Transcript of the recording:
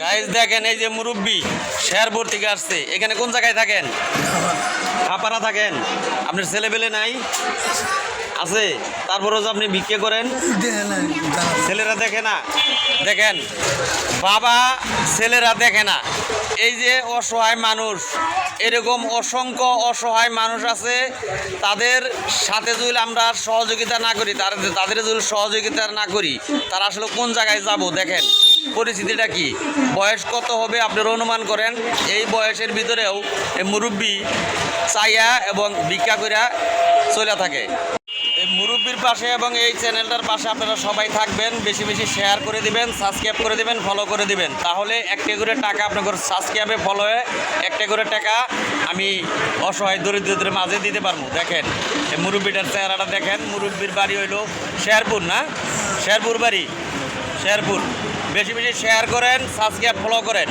Guys দেখেন এই যে মুরব্বী, শেয়ার থেকে আসছে এখানে কোন জায়গায় থাকেন? খাপাড়া থাকেন। আপনার ছেলেবেলে নাই? আছে? তারপরেও যে আপনি বিক্রি করেন? দেখে না। দেখেন, বাবা ছেলেরা দেখে না। এই যে অসহায় মানুষ, এরকম অসংখ্য অসহায় মানুষ আছে, তাদের সাথে যদি আমরা সহযোগিতা না করি তাদের তাদের যদি সহযোগিতা না করি, তারা আসলে কোন জায়গায় যাব? দেখেন, পরিস্থিতিটা কি? বয়স কত হবে আপনারা অনুমান করেন? এই বয়সের ভিতরেও মুরব্বী চাইয়া এবং ভিক্ষা করিয়া চলে থাকে। মুরব্বির পাশে এবং এই চ্যানেলটার পাশে আপনারা সবাই থাকবেন, বেশি বেশি শেয়ার করে দিবেন সাবস্ক্রাইব করে দিবেন ফলো করে দিবেন। তাহলে একটা করে টাকা আপনাদের সাবস্ক্রাইবে ফলো ফলোয়ে একটা করে টাকা আমি অসহায় দরিদ্রদের মাঝে দিতে পারব। দেখেন, এই মুরব্বিটার চেহারাটা দেখেন, মুরব্বির বাড়ি হইল শেরপুর, না? শেরপুর বাড়ি, শেরপুর। বেশি বেশি শেয়ার করেন সাবস্ক্রাইব ফলো করেন।